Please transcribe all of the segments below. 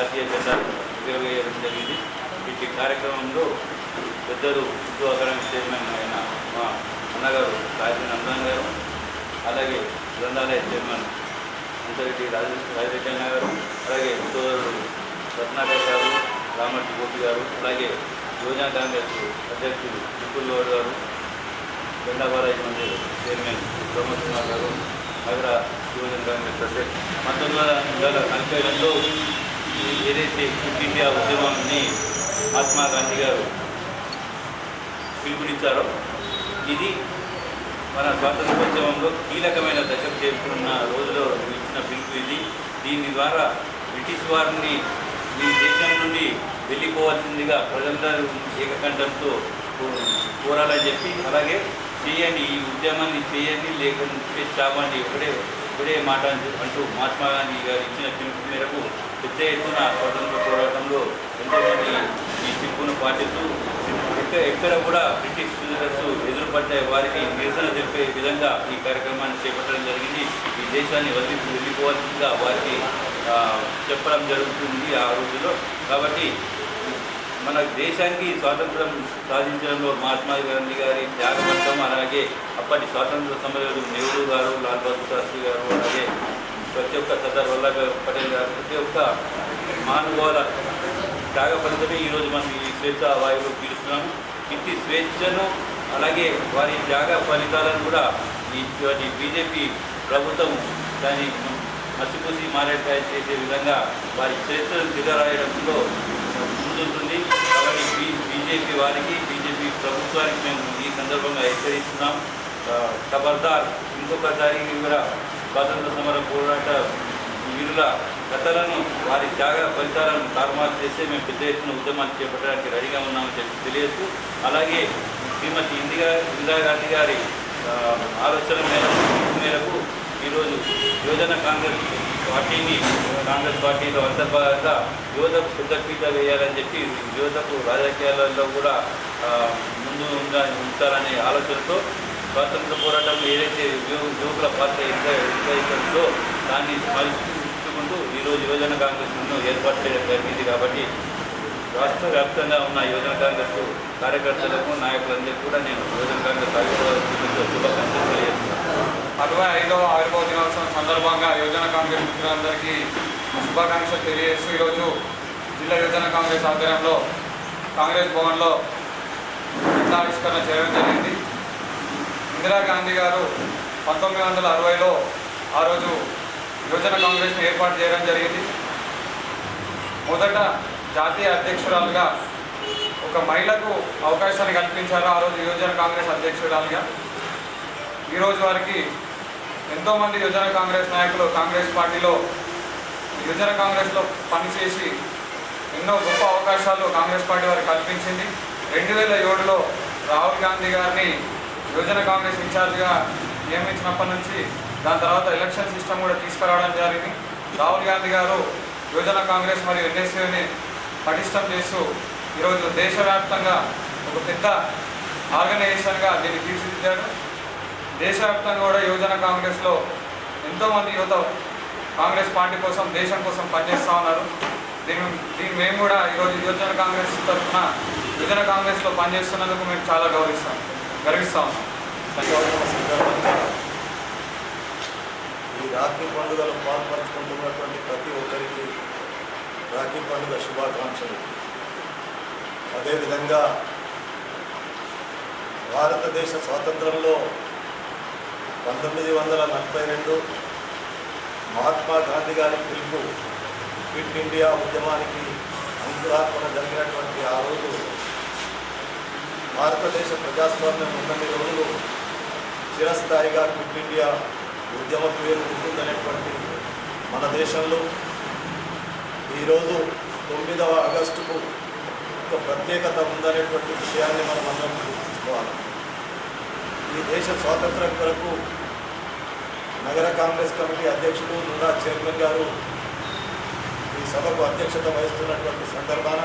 జాతీయ జెండా ఎగురవేయడం జరిగింది ఇట్టి కార్యక్రమంలో పెద్దలు హిందూ అకాడమీ చైర్మన్ అయిన మా అన్నగారు రాజీ నందన్ గారు అలాగే గ్రంథాలయ చైర్మన్ అంతరెడ్డి రాజ రాజరెడ్డి అన్న గారు అలాగే సోదరుడు రత్నాకర్ గారు రామరెడ్డి గోపి గారు అలాగే యువజన కాంగ్రెస్ అధ్యక్షుడు విపుల్ గౌడ్ గారు జెండాబారాజు మందిర్ చైర్మన్ ప్రమోద్ కుమార్ గారు నగర యువజన కాంగ్రెస్ అధ్యక్షుడు. పంతొమ్మిది వందల నలభై రెండులో ఏదైతే క్విట్ ఇండియా ఉద్యమాన్ని మహాత్మా గాంధీ గారు పిలుపునిచ్చారో ఇది మన స్వాతంత్రోద్యమంలో కీలకమైన దశ చేరుకున్న రోజులో ఇచ్చిన పిలుపు ఇది. దీని ద్వారా బ్రిటిష్ వారిని ఈ దేశం నుండి వెళ్ళిపోవాల్సిందిగా ప్రజలందరూ ఏకకంఠంతో కోరాలని చెప్పి అలాగే చేయండి ఈ ఉద్యమాన్ని చేయండి లేకుంటే చామండి ఒకటే ఒకటే మాట అంటూ మహాత్మా గాంధీ గారు ఇచ్చిన పిలుపు మేరకు పెద్ద ఎత్తున స్వతంత్ర పోరాటంలో ఎంతోమంది ఈ పిలుపును పాటిస్తూ ఎక్కడ కూడా బ్రిటిష్ విజిటర్స్ ఎదురుపడ్డ వారికి నిరసన తెలిపే విధంగా ఈ కార్యక్రమాన్ని చేపట్టడం జరిగింది. ఈ దేశాన్ని వదిలి వెళ్ళిపోవాల్సిందిగా వారికి చెప్పడం జరుగుతుంది ఆ రోజుల్లో. కాబట్టి మన దేశానికి స్వాతంత్రం సాధించడంలో మహాత్మా గాంధీ గారి త్యాగవంతం అలాగే అప్పటి స్వాతంత్ర సమరులు నెహ్రూ గారు లాల్ బహదూర్ శాస్త్రి గారు అలాగే ప్రతి ఒక్క సర్దార్ వల్లభాయ్ పటేల్ గారు ప్రతి ఒక్క మానవుల త్యాగ ఫలితమే ఈరోజు మనం ఈ స్వేచ్ఛ వాయువులు పీలుస్తున్నాము. ఇంటి స్వేచ్ఛను అలాగే వారి త్యాగ ఫలితాలను కూడా ఈ బీజేపీ ప్రభుత్వం దాన్ని మసిపూసి మారేటాయి చేసే విధంగా వారి చరిత్రను దిగరాయడంలో ఉంటుంది కాబట్టి బీ బీజేపీ వారికి బీజేపీ ప్రభుత్వానికి మేము ఈ సందర్భంగా హెచ్చరిస్తున్నాం. ఖబర్దార్ ఇంకొకసారి కూడా స్వాతంత్ర సమర పోరాట వీరుల కథలను వారి త్యాగ ఫలితాలను తారుమారు చేస్తే మేము పెద్ద ఎత్తున ఉద్యమాన్ని చేపట్టడానికి రెడీగా ఉన్నామని చెప్పి తెలియదు అలాగే శ్రీమతి ఇందిరా ఇందిరాగాంధీ గారి ఆలోచన మేరకు మేరకు ఈరోజు యువజన కాంగ్రెస్ పార్టీని కాంగ్రెస్ పార్టీలో అంతర్భాగంగా యువతకు పెద్దపీట వేయాలని చెప్పి యువతకు రాజకీయాలలో కూడా ముందు ఉంటారనే ఆలోచనతో స్వాతంత్ర పోరాటం ఏదైతే యువకుల పాత్ర ఎంత ఎంతైతుందో దాన్ని స్మరించుకుంటూ ఈరోజు యువజన కాంగ్రెస్ను ఏర్పాటు చేయడం జరిగింది కాబట్టి రాష్ట్ర వ్యాప్తంగా ఉన్న యువజన కాంగ్రెస్ కార్యకర్తలకు నాయకులందరికీ కూడా నేను యువజన కాంగ్రెస్ ఆవిర్భావ శుభాకాంక్షలు తెలియజేస్తున్నాను. అరవై ఐదవ ఆవిర్భావ దినోత్సవం సందర్భంగా యువజన కాంగ్రెస్ మిత్రులందరికీ శుభాకాంక్షలు తెలియజేస్తూ ఈరోజు జిల్లా యువజన కాంగ్రెస్ ఆధ్వర్యంలో కాంగ్రెస్ భవన్లో ఆవిష్కరణ చేయడం జరిగింది. ఇందిరాగాంధీ గారు పంతొమ్మిది వందల అరవైలో ఆ రోజు యువజన కాంగ్రెస్ని ఏర్పాటు చేయడం జరిగింది. మొదట జాతీయ అధ్యక్షురాలుగా ఒక మహిళకు అవకాశాన్ని కల్పించారు ఆ రోజు యువజన కాంగ్రెస్ అధ్యక్షురాలుగా. ఈరోజు వారికి ఎంతోమంది యువజన కాంగ్రెస్ నాయకులు కాంగ్రెస్ పార్టీలో యువజన కాంగ్రెస్లో పనిచేసి ఎన్నో గొప్ప అవకాశాలు కాంగ్రెస్ పార్టీ వారికి కల్పించింది. రెండు వేల ఏడులో రాహుల్ గాంధీ గారిని యువజన కాంగ్రెస్ ఇన్ఛార్జ్గా నియమించినప్పటి నుంచి దాని తర్వాత ఎలక్షన్ సిస్టమ్ కూడా తీసుకురావడం జరిగింది. రాహుల్ గాంధీ గారు యువజన కాంగ్రెస్ మరియు ఎన్ఎస్యూని పటిష్టం చేస్తూ ఈరోజు దేశవ్యాప్తంగా ఒక పెద్ద ఆర్గనైజేషన్గా దీన్ని తీర్చిదిద్దాడు దేశవ్యాప్తంగా కూడా యువజన కాంగ్రెస్లో ఎంతోమంది యువత కాంగ్రెస్ పార్టీ కోసం దేశం కోసం పనిచేస్తూ ఉన్నారు. దీని దీన్ని మేము కూడా ఈరోజు యువజన కాంగ్రెస్ తరఫున యువజన కాంగ్రెస్లో పనిచేస్తున్నందుకు మేము చాలా గౌరవిస్తాం గర్విస్తూ ఉన్నాం. ఈ రాఖీ పండుగలో పాల్పంచుకుంటున్నటువంటి ప్రతి ఒక్కరికి రాఖీ పండుగ శుభాకాంక్షలు. అదేవిధంగా భారతదేశ స్వాతంత్రంలో పంతొమ్మిది వందల నలభై రెండు మహాత్మా గాంధీ గారి పిలుపు క్విట్ ఇండియా ఉద్యమానికి అంకురాత్మక జరిగినటువంటి ఆ రోజు భారతదేశ ప్రజాస్వామ్యం ఉన్నన్ని రోజులు చిరస్థాయిగా క్విట్ ఇండియా ఉద్యమ పేరు ఉంటుందనేటువంటి మన దేశంలో ఈరోజు తొమ్మిదవ ఆగస్టుకు ఒక ప్రత్యేకత ఉందనేటువంటి విషయాన్ని మనం అందరం గుర్తుంచుకోవాలి ఈ దేశ స్వాతంత్రం కొరకు నగర కాంగ్రెస్ కమిటీ అధ్యక్షుడు నుడా చైర్మన్ గారు ఈ సభకు అధ్యక్షత వహిస్తున్నటువంటి సందర్భాన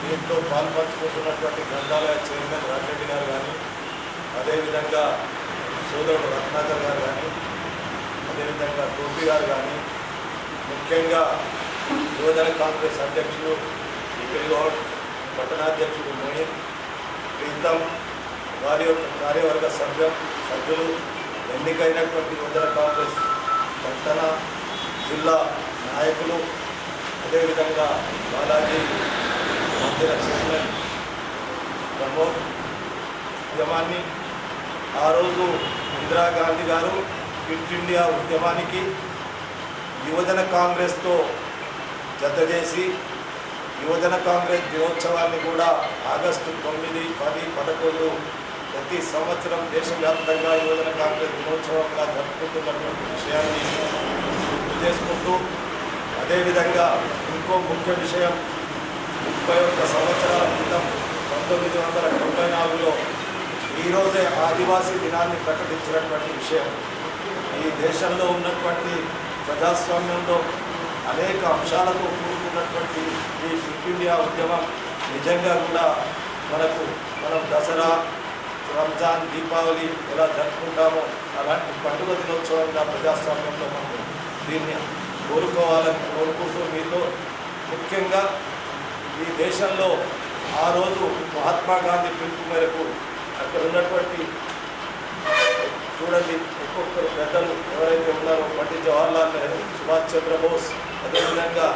దీంట్లో పాల్పంచుకుంటున్నటువంటి గ్రంథాలయ చైర్మన్ రాజరెడ్డి గారు కానీ అదేవిధంగా సోదరుడు రత్నాకర్ గారు కానీ అదేవిధంగా గోపి గారు కానీ ముఖ్యంగా యువజన కాంగ్రెస్ అధ్యక్షులు పిల్లోడ్ గౌడ్ పట్టణాధ్యక్షుడు మోహిత్ ప్రీతం వారి యొక్క కార్యవర్గ సభ్యం సభ్యులు ఎన్నికైనటువంటి యువజన కాంగ్రెస్ పట్టణ జిల్లా నాయకులు అదేవిధంగా బాలాజీ మందిర చైర్మన్ ప్రమోద్ ఉద్యమాన్ని ఆ రోజు ఇందిరాగాంధీ గారు క్విట్ ఇండియా ఉద్యమానికి యువజన కాంగ్రెస్తో జత చేసి యువజన కాంగ్రెస్ దినోత్సవాన్ని కూడా ఆగస్టు తొమ్మిది పది పదకొండు ప్రతి సంవత్సరం దేశవ్యాప్తంగా యువజన కాంగ్రెస్ దినోత్సవంగా జరుపుకుంటున్నటువంటి విషయాన్ని గుర్తు చేసుకుంటూ అదేవిధంగా ఇంకో ముఖ్య విషయం ముప్పై ఒక్క సంవత్సరాల క్రితం పంతొమ్మిది వందల తొంభై నాలుగులో ఈరోజే ఆదివాసీ దినాన్ని ప్రకటించినటువంటి విషయం. ఈ దేశంలో ఉన్నటువంటి ప్రజాస్వామ్యంలో అనేక అంశాలతో కూడుకున్నటువంటి ఈ ఫిట్ ఇండియా ఉద్యమం నిజంగా కూడా మనకు మనం దసరా రంజాన్ దీపావళి ఎలా జరుపుకుంటామో అలాంటి పండుగ దినోత్సవంగా ప్రజాస్వామ్యంలో మనం దీన్ని కోరుకోవాలని కోరుకుంటూ మీతో ముఖ్యంగా ఈ దేశంలో ఆ రోజు మహాత్మా గాంధీ పిలుపు మేరకు అక్కడ ఉన్నటువంటి చూడండి ఒక్కొక్కరు పెద్దలు ఎవరైతే ఉన్నారో పండిత్ జవహర్లాల్ నెహ్రూ సుభాష్ చంద్రబోస్ అదేవిధంగా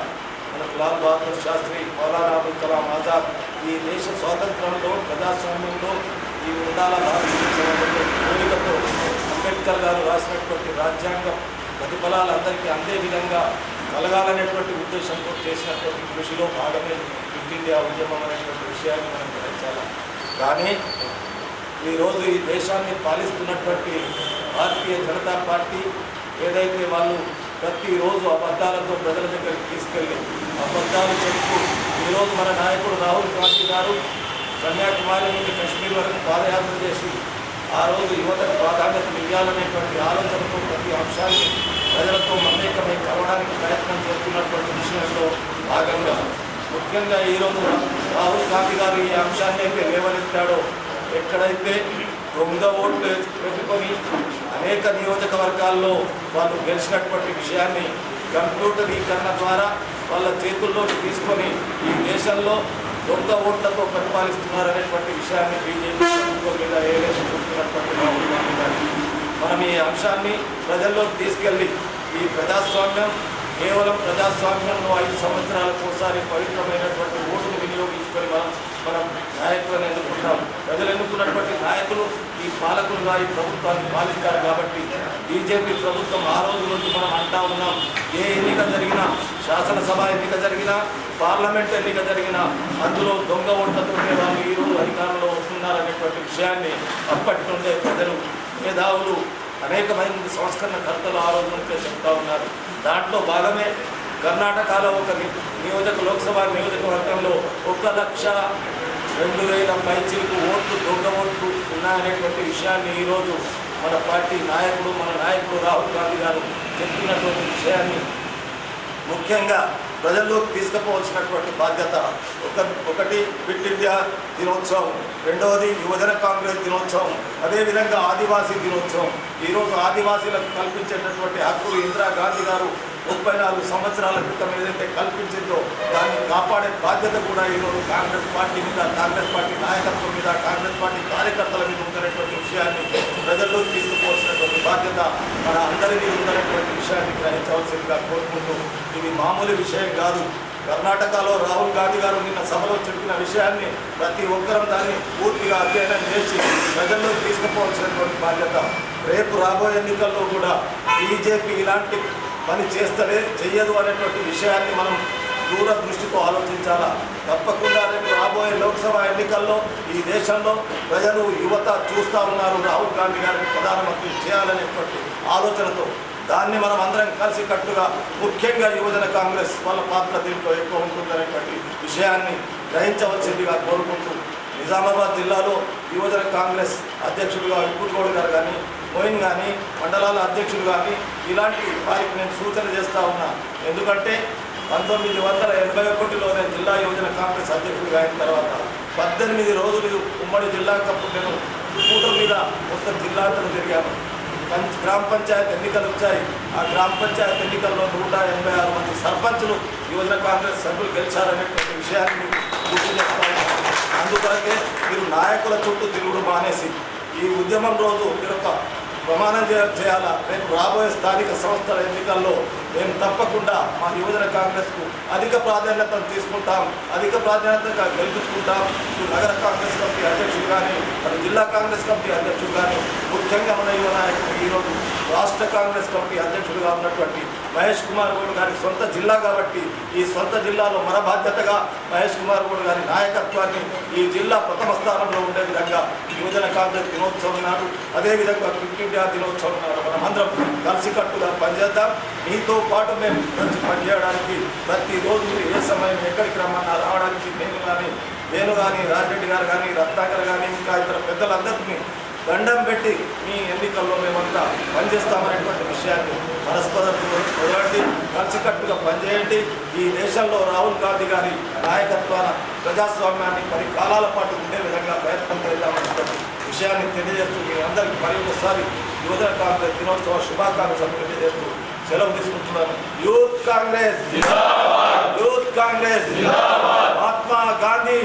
మనకు లాల్ బహదూర్ శాస్త్రి మౌలానా అబుల్ కలాం ఆజాద్ ఈ దేశ స్వాతంత్రంలో ప్రజాస్వామ్యంలో ఉండాల భారతదేశంలో కోరికతో అంబేద్కర్ గారు రాసినటువంటి రాజ్యాంగం ప్రతిఫలాలు అందరికీ అందే విధంగా కలగాలనేటువంటి ఉద్దేశంతో చేసినటువంటి కృషిలో భాగమే ఫిట్ ఇండియా ఉద్యమం అనేటువంటి విషయాన్ని మనం గ్రహించాలి? కానీ ఈరోజు ఈ దేశాన్ని పాలిస్తున్నటువంటి భారతీయ జనతా పార్టీ ఏదైతే వాళ్ళు ప్రతిరోజు అబద్ధాలతో ప్రజల దగ్గరికి తీసుకెళ్ళి అబద్ధాలు చెప్తూ ఈరోజు మన నాయకుడు రాహుల్ గాంధీ గారు కన్యాకుమారి నుండి కశ్మీర్ వరకు పాదయాత్ర చేసి ఆ రోజు యువతకు ప్రాధాన్యత ఇవ్వాలనేటువంటి ఆలోచనతో ప్రతి అంశాన్ని ప్రజలతో మమేకమై కలవడానికి ప్రయత్నం చేస్తున్నటువంటి విషయంలో భాగంగా ముఖ్యంగా ఈరోజు రాహుల్ గాంధీ గారు ఈ అంశాన్ని అయితే లేవనెత్తాడో ఎక్కడైతే దొంగ ఓట్లు పెట్టుకొని అనేక నియోజకవర్గాల్లో వాళ్ళు గెలిచినటువంటి విషయాన్ని కంప్యూటరీకరణ ద్వారా వాళ్ళ చేతుల్లోకి తీసుకొని ఈ దేశంలో దొంగ ఓట్లతో పరిపాలిస్తున్నారనేటువంటి విషయాన్ని బీజేపీ ప్రభుత్వం మీద ఏదైతే రాహుల్ గాంధీ గారికి మనం ఈ అంశాన్ని ప్రజల్లోకి తీసుకెళ్ళి ఈ ప్రజాస్వామ్యం కేవలం ప్రజాస్వామ్యంలో ఐదు సంవత్సరాలకు ఒకసారి పవిత్రమైనటువంటి ఓటును వినియోగించుకొని మనం మనం నాయకులను ఎన్నుకుంటాం. ప్రజలు ఎన్నుకున్నటువంటి నాయకులు ఈ పాలకులుగా ఈ ప్రభుత్వాన్ని పాలిస్తారు కాబట్టి బీజేపీ ప్రభుత్వం ఆ రోజు నుంచి మనం అంటా ఉన్నాం. ఏ ఎన్నిక జరిగినా శాసనసభ ఎన్నిక జరిగినా పార్లమెంట్ ఎన్నిక జరిగినా అందులో దొంగ ఓట్లతోనే వాళ్ళు ఈరోజు అధికారంలో వస్తున్నారనేటువంటి విషయాన్ని అప్పటి నుండే ప్రజలు మేధావులు అనేక మంది సంస్కరణ ఆ రోజు నుంచే చెప్తా ఉన్నారు. దాంట్లో భాగమే కర్ణాటకలో ఒక నియోజక లోక్సభ నియోజకవర్గంలో ఒక లక్ష రెండు వేల పైచీలకు ఓట్లు దొంగ ఓట్లు ఉన్నాయనేటువంటి విషయాన్ని ఈరోజు మన పార్టీ నాయకుడు మన నాయకుడు రాహుల్ గాంధీ గారు చెప్తున్నటువంటి విషయాన్ని ముఖ్యంగా ప్రజల్లోకి తీసుకుపోవాల్సినటువంటి బాధ్యత ఒక ఒకటి ఫిట్ ఇండియా దినోత్సవం రెండవది యువజన కాంగ్రెస్ దినోత్సవం అదేవిధంగా ఆదివాసీ దినోత్సవం. ఈరోజు ఆదివాసీలకు కల్పించేటటువంటి హక్కులు ఇందిరాగాంధీ గారు ముప్పై నాలుగు సంవత్సరాల క్రితం ఏదైతే కల్పించిందో దాన్ని కాపాడే బాధ్యత కూడా ఈరోజు కాంగ్రెస్ పార్టీ మీద కాంగ్రెస్ పార్టీ నాయకత్వం మీద కాంగ్రెస్ పార్టీ కార్యకర్తల మీద ఉందనేటువంటి విషయాన్ని ప్రజల్లో తీసుకుపోవాల్సినటువంటి బాధ్యత మన అందరినీ ఉందనేటువంటి విషయాన్ని గ్రహించవలసిందిగా కోరుకుంటూ ఇది మామూలు విషయం కాదు. కర్ణాటకలో రాహుల్ గాంధీ గారు నిన్న సభలో చెప్పిన విషయాన్ని ప్రతి ఒక్కరం దాన్ని పూర్తిగా అధ్యయనం చేసి ప్రజల్లో తీసుకుపోవాల్సినటువంటి బాధ్యత. రేపు రాబోయే ఎన్నికల్లో కూడా బీజేపీ ఇలాంటి పని చేస్తలే చెయ్యదు అనేటువంటి విషయాన్ని మనం దూరదృష్టితో ఆలోచించాలా? తప్పకుండా రేపు రాబోయే లోక్సభ ఎన్నికల్లో ఈ దేశంలో ప్రజలు యువత చూస్తూ ఉన్నారు. రాహుల్ గాంధీ గారిని ప్రధానమంత్రి చేయాలనేటువంటి ఆలోచనతో దాన్ని మనం అందరం కలిసి కట్టుగా ముఖ్యంగా యువజన కాంగ్రెస్ వాళ్ళ పాత్ర దీంట్లో ఎక్కువ ఉంటుందనేటువంటి విషయాన్ని గ్రహించవలసిందిగా కోరుకుంటూ నిజామాబాద్ జిల్లాలో యువజన కాంగ్రెస్ అధ్యక్షుడిగా విపుల్ గారు కానీ పోయిన్ కానీ మండలాల అధ్యక్షులు కానీ ఇలాంటి వారికి నేను సూచన చేస్తూ ఉన్నా. ఎందుకంటే పంతొమ్మిది వందల ఎనభై ఒకటిలో నేను జిల్లా యువజన కాంగ్రెస్ అధ్యక్షుడిగా అయిన తర్వాత పద్దెనిమిది రోజులు ఉమ్మడి జిల్లా కప్పుడు నేను స్కూటర్ మీద మొత్తం జిల్లాంతరం జరిగాను తిరిగాను పంచ గ్రామ పంచాయతీ ఎన్నికలు వచ్చాయి. ఆ గ్రామ పంచాయతీ ఎన్నికల్లో నూట ఎనభై ఆరు మంది సర్పంచులు యువజన కాంగ్రెస్ సభ్యులు గెలిచారనేటువంటి విషయాన్ని గుర్తు చేస్తాను అందుకొరకే మీరు నాయకుల చుట్టూ తిరుగుడు మానేసి ఈ ఉద్యమం రోజు మీరు ప్రమాణం చేయాలా? రేపు రాబోయే స్థానిక సంస్థల ఎన్నికల్లో మేము తప్పకుండా మా యువజన కాంగ్రెస్కు అధిక ప్రాధాన్యతను తీసుకుంటాం. అధిక ప్రాధాన్యతగా గెలుపుకుంటాం నగర కాంగ్రెస్ కమిటీ అధ్యక్షుడు కానీ జిల్లా కాంగ్రెస్ కమిటీ అధ్యక్షుడు కానీ ముఖ్యంగా మన యువ నాయకుడు ఈరోజు రాష్ట్ర కాంగ్రెస్ కమిటీ అధ్యక్షుడిగా ఉన్నటువంటి మహేష్ కుమార్ గౌడ్ గారి సొంత జిల్లా కాబట్టి ఈ సొంత జిల్లాలో మన బాధ్యతగా మహేష్ కుమార్ గౌడ్ గారి నాయకత్వాన్ని ఈ జిల్లా ప్రథమ స్థానంలో ఉండే విధంగా యువజన కాంగ్రెస్ దినోత్సవం నాడు అదేవిధంగా క్విట్ ఇండియా దినోత్సవం నాడు మనమందరం కలిసికట్టుగా పనిచేద్దాం. మీతో పాటు మేము కలిసి పనిచేయడానికి ప్రతిరోజు మీరు ఏ సమయం ఎక్కడికి రమ్మన్నా రావడానికి నేను కానీ నేను కానీ రాజరెడ్డి గారు కానీ రత్నాకర్ కానీ ఇంకా ఇతర పెద్దలందరినీ దండం పెట్టి మీ ఎన్నికల్లో మేమంతా పనిచేస్తామనేటువంటి విషయాన్ని మనస్పదంతో వదలండి కలిసికట్టుగా పనిచేయండి. ఈ దేశంలో రాహుల్ గాంధీ గారి నాయకత్వాన ప్రజాస్వామ్యాన్ని పది కాలాల పాటు ఉండే విధంగా ప్రయత్నం చేద్దామనేటువంటి విషయాన్ని తెలియజేస్తూ మీ అందరికీ మరి ఒకసారి యువజన కాంగ్రెస్ దినోత్సవ శుభాకాంక్షలు తెలియజేస్తూ సెలవు తీసుకుంటున్నాను. యూత్ కాంగ్రెస్! యూత్ కాంగ్రెస్! మహాత్మా గాంధీ!